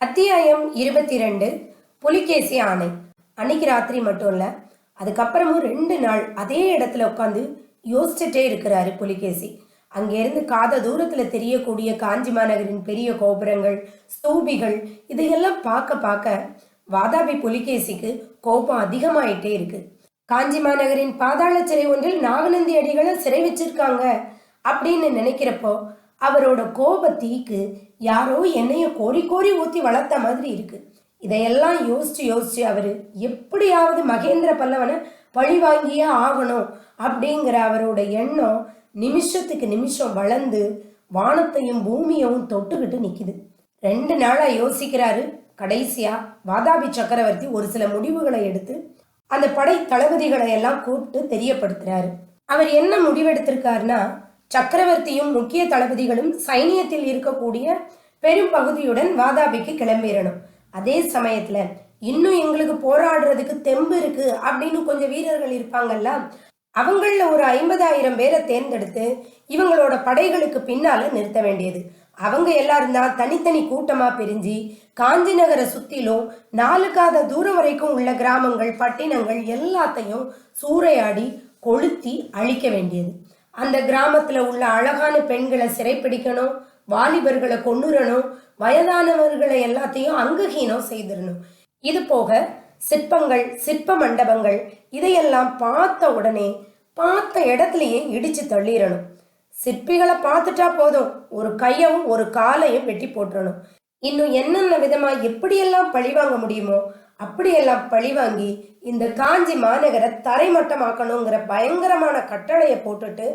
அத்தியாயம் இருபத்தி ரெண்டு புலிகேசி ஆணை. அன்னைக்கு ராத்திரி மட்டும் இல்ல அதுக்கப்புறமும் ரெண்டு நாள் அதே இடத்துல உட்காந்து யோசிச்சுட்டே இருக்கிறாரு புலிகேசி. அங்கிருந்து காத தூரத்துல தெரியக்கூடிய காஞ்சி மாநகரின் பெரிய கோபுரங்கள் ஸ்தூபிகள் இதையெல்லாம் பார்க்க பார்க்க வாதாபி புலிகேசிக்கு கோபம் அதிகமாயிட்டே இருக்கு. காஞ்சி மாநகரின் பாதாள சிறை ஒன்றில் நாகநந்தி அடிகளை சிறை வச்சிருக்காங்க அப்படின்னு நினைக்கிறப்போ அவரோட கோப தீக்கு யாரோ என்னைய கோரி கோரி ஊத்தி வளர்த்த மாதிரி இருக்கு. இதையெல்லாம் யோசிச்சு யோசிச்சு அவர் எப்படியாவது மகேந்திர பல்லவனை பழி வாங்கியே ஆகணும் அப்படிங்கிற அவரோட எண்ணம் நிமிஷத்துக்கு நிமிஷம் வளர்ந்து வானத்தையும் பூமியையும் தொட்டுக்கிட்டு நிற்கிது ரெண்டு நாளாக யோசிக்கிறாரு. கடைசியாக வாதாபி சக்கரவர்த்தி ஒரு சில முடிவுகளை எடுத்து அந்த படை தளபதிகளை எல்லாம் கூப்பிட்டு தெரியப்படுத்துறாரு. அவர் என்ன முடிவெடுத்திருக்காருன்னா சக்கரவர்த்தியும் முக்கிய தளபதிகளும் சைனியத்தில் இருக்கக்கூடிய பெரும் பகுதியுடன் வாதாபிக்கு கிளம்பிடணும் அதே சமயத்துல இன்னும் எங்களுக்கு போராடுறதுக்கு தெம்பு இருக்கு அப்படின்னு கொஞ்சம் வீரர்கள் இருப்பாங்கல்ல அவங்கள ஒரு ஐம்பதாயிரம் பேரை தேர்ந்தெடுத்து இவங்களோட படைகளுக்கு பின்னால நிறுத்த வேண்டியது. அவங்க எல்லாரும் தான் தனித்தனி கூட்டமா பிரிஞ்சு காஞ்சி நகரை சுத்திலும் நாலுக்காத தூரம் வரைக்கும் உள்ள கிராமங்கள் பட்டினங்கள் எல்லாத்தையும் சூறையாடி கொளுத்தி அழிக்க வேண்டியது. அந்த கிராமத்துல உள்ள அழகான பெண்களை சிறைப்பிடிக்கணும் வாலிபர்களை கொண்டுறணும் வயதானவர்களை எல்லாத்தையும் அங்ககீனம் செய்திடணும். இது போக சிற்பங்கள் சிற்ப மண்டபங்கள் இதையெல்லாம் பார்த்த உடனே பார்த்த இடத்துலயே இடிச்சு தள்ளிடணும். சிற்பிகளை பார்த்துட்டா போதும். ஒரு கையவும் ஒரு காலையும் வெட்டி போட்டுறணும். இன்னும் என்னென்ன விதமா எப்படியெல்லாம் பழி வாங்க முடியுமோ அப்படியெல்லாம் பழி வாங்கி இந்த காஞ்சி மாநகரை தரைமட்டமாக்கணுங்கிற பயங்கரமான கட்டளையை போட்டுட்டு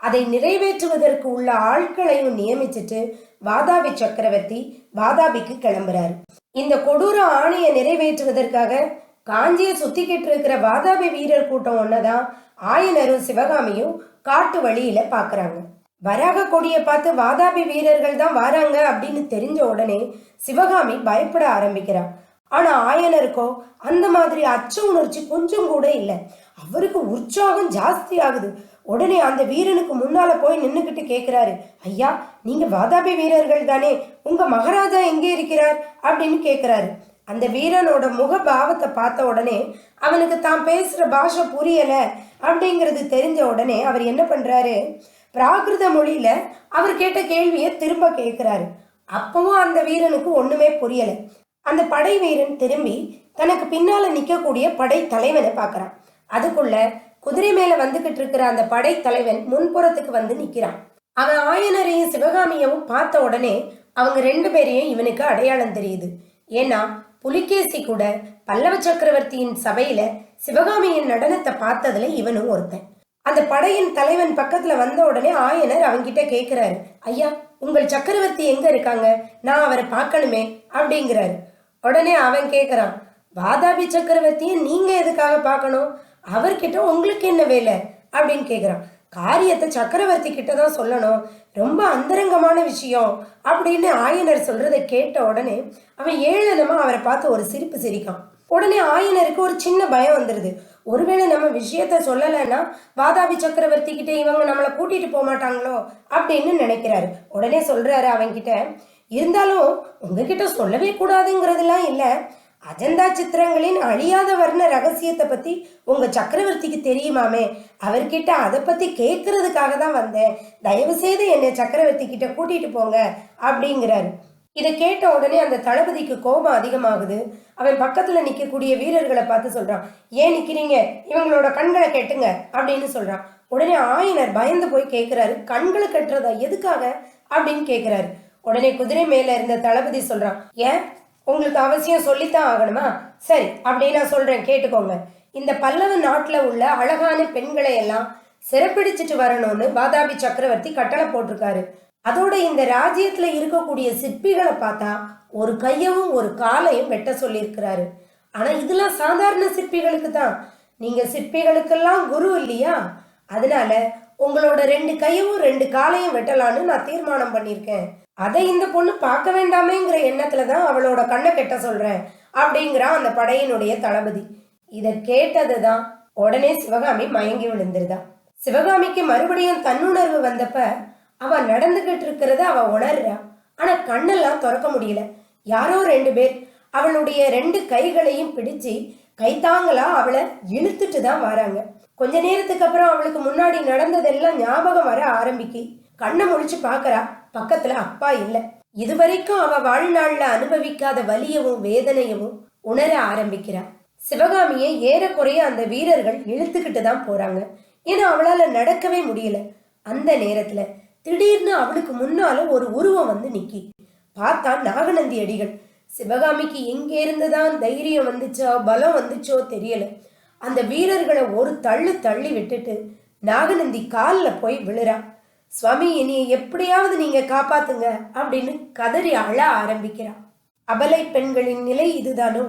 அதை நிறைவேற்றுவதற்கு உள்ள ஆட்களையும் நியமிச்சிட்டு வாதாபி சக்கரவர்த்தி வாதாபிக்கு கிளம்புறாரு. இந்த கொடூர ஆணையை நிறைவேற்றுவதற்காக காஞ்சியை சுத்திக்கிட்டு இருக்கிற வாதாபி வீரர் கூட்டம் ஒன்னதான் ஆயனரும் சிவகாமியும் காட்டு வழியில பாக்குறாங்க. வராக கொடியை பார்த்து வாதாபி வீரர்கள் தான் வராங்க அப்படின்னு தெரிஞ்ச உடனே சிவகாமி பயப்பட ஆரம்பிக்கிறான் ஆனால் ஆயனருக்கோ அந்த மாதிரி அச்ச உணர்ச்சி கொஞ்சம் கூட இல்லை. அவருக்கு உற்சாகம் ஜாஸ்தி ஆகுது. உடனே அந்த வீரனுக்கு முன்னால போய் நின்றுக்கிட்டு கேட்குறாரு ஐயா நீங்க வாதாபி வீரர்கள் தானே உங்க மகாராஜா எங்கே இருக்கிறார்? அப்படின்னு கேட்குறாரு அந்த வீரனோட முக பாவத்தை பார்த்த உடனே அவனுக்கு தான் பேசுகிற பாஷை புரியல அப்படிங்கிறது தெரிஞ்ச உடனே அவர் என்ன பண்ணுறாரு பிராகிருத மொழியில் அவர் கேட்ட கேள்வியை திரும்ப கேட்குறாரு அப்பவும் அந்த வீரனுக்கு ஒன்றுமே புரியலை. அந்த படை வீரன் திரும்பி தனக்கு பின்னால நிக்கக்கூடிய படை தலைவனை பார்க்கறான். அதுக்குள்ள குதிரை மேல வந்துகிட்டு இருக்கிற அந்த படை தலைவன் முன்புறத்துக்கு வந்து நிக்கிறான். அவன் ஆயனரையும் சிவகாமியவும் பார்த்த உடனே அவங்க ரெண்டு பேரையும் இவனுக்கு அடையாளம் தெரியுது. ஏன்னா புலிகேசி கூட பல்லவ சக்கரவர்த்தியின் சபையில சிவகாமியின் நடனத்தை பார்த்ததுல இவனும் ஒருத்தன். அந்த படையின் தலைவன் பக்கத்துல வந்த உடனே ஆயனர் அவங்கிட்ட கேக்குறாரு ஐயா உங்கள் சக்கரவர்த்தி எங்க இருக்காங்க? நான் அவரை பார்க்கணுமே அப்படிங்கிறாரு. உடனே அவன் கேட்குறான் வாதாபி சக்கரவர்த்தியை நீங்கள் எதுக்காக பார்க்கணும்? அவர்கிட்ட உங்களுக்கு என்ன வேலை? அப்படின்னு கேட்குறான் காரியத்தை சக்கரவர்த்தி கிட்ட தான் சொல்லணும். ரொம்ப அந்தரங்கமான விஷயம். அப்படின்னு ஆயனர் சொல்கிறத கேட்ட உடனே அவன் ஏழனமாக அவரை பார்த்து ஒரு சிரிப்பு சிரிக்கான். உடனே ஆயனருக்கு ஒரு சின்ன பயம் வந்துடுது ஒருவேளை நம்ம விஷயத்த சொல்லலைன்னா வாதாபி சக்கரவர்த்தி கிட்ட இவங்க நம்மளை கூட்டிட்டு போக மாட்டாங்களோ அப்படின்னு நினைக்கிறாரு. உடனே சொல்றாரு அவன்கிட்ட இருந்தாலும் உங்ககிட்ட சொல்லவே கூடாதுங்கிறதுலாம் இல்லை. அஜந்தா சித்திரங்களின் அழியாத வர்ண ரகசியத்தை பத்தி உங்க சக்கரவர்த்திக்கு தெரியுமாமே? அவர்கிட்ட அதை பத்தி கேட்கறதுக்காக தான் வந்தேன். தயவு செய்து என்னை சக்கரவர்த்தி கிட்ட கூட்டிட்டு போங்க அப்படிங்கிறாரு. இதை கேட்ட உடனே அந்த தளபதிக்கு கோபம் அதிகமாகுது. அவன் பக்கத்துல நிக்கக்கூடிய வீரர்களை பார்த்து சொல்றான் ஏன் நிக்கிறீங்க? இவங்களோட கண்களை கெட்டுங்க அப்படின்னு சொல்றான். உடனே ஆயினர் பயந்து போய் கேட்குறாரு கண்களை கட்டுறதா? எதுக்காக? அப்படின்னு கேட்குறாரு உடனே குதிரை மேல இருந்த தளபதி சொல்றான் ஏன்? உங்களுக்கு அவசியம் சொல்லித்தான் ஆகணுமா? சரி அப்படின்னு நான் சொல்றேன் கேட்டுக்கோங்க. இந்த பல்லவ நாட்டுல உள்ள அழகான பெண்களை எல்லாம் சிறப்பிடிச்சிட்டு வரணும்னு வாதாபி சக்கரவர்த்தி கட்டளை போட்டிருக்காரு. அதோட இந்த ராஜ்யத்துல இருக்கக்கூடிய சிற்பிகளை பார்த்தா ஒரு கையவும் ஒரு காலையும் வெட்ட சொல்லியிருக்கிறாரு. ஆனா இதெல்லாம் சாதாரண சிற்பிகளுக்கு தான். நீங்க சிற்பிகளுக்கெல்லாம் குரு இல்லையா? அதனால உங்களோட ரெண்டு கையவும் ரெண்டு காலையும் வெட்டலான்னு நான் தீர்மானம் பண்ணியிருக்கேன். அதை இந்த பொண்ணு பார்க்க வேண்டாமேங்கிற எண்ணத்துல தான் அவளோட கண்ணை கெட்ட சொல்றேன் அப்படிங்கிறான் அந்த படையினுடைய தளபதி. இதை கேட்டதுதான் உடனே சிவகாமி மயங்கி விழுந்துருதா சிவகாமிக்கு மறுபடியும் தன்னுணர்வு வந்தப்ப அவ நடந்துகிட்டு இருக்கிறத அவ உணர்றா. ஆனா கண்ணெல்லாம் திறக்க முடியல. யாரோ ரெண்டு பேர் அவளுடைய ரெண்டு கைகளையும் பிடிச்சு கைத்தாங்களா அவளை இழுத்துட்டு தான் வராங்க. கொஞ்ச நேரத்துக்கு அப்புறம் அவளுக்கு முன்னாடி நடந்ததெல்லாம் ஞாபகம் வர ஆரம்பிக்கு. கண்ணை முழிச்சு பார்க்கறா. பக்கத்துல அப்பா இல்ல. இதுவரைக்கும் அவ வாழ்நாள்ல அனுபவிக்காத வலியவும் வேதனையவும் உணர ஆரம்பிக்கிறா. சிவகாமியை ஏறக்குறைய அந்த வீரர்கள் இழுத்துக்கிட்டு தான் போறாங்க. ஏன்னா அவளால நடக்கவே முடியல. அந்த நேரத்துல திடீர்னு அவளுக்கு முன்னால ஒரு உருவம் வந்து நிக்கி. பார்த்தா நாகநந்தி அடிகள். சிவகாமிக்கு எங்கே இருந்துதான் தைரியம் வந்துச்சோ பலம் வந்துச்சோ தெரியல. அந்த வீரர்களை ஒரு தள்ளு தள்ளி விட்டுட்டு நாகநந்தி காலில் போய் விழுறா. சுவாமி என்னைய எப்படியாவது நீங்க காப்பாத்துங்க அப்படின்னு கதறி அழ ஆரம்பிக்கிறான். அபலை பெண்களின் நிலை இதுதானோ?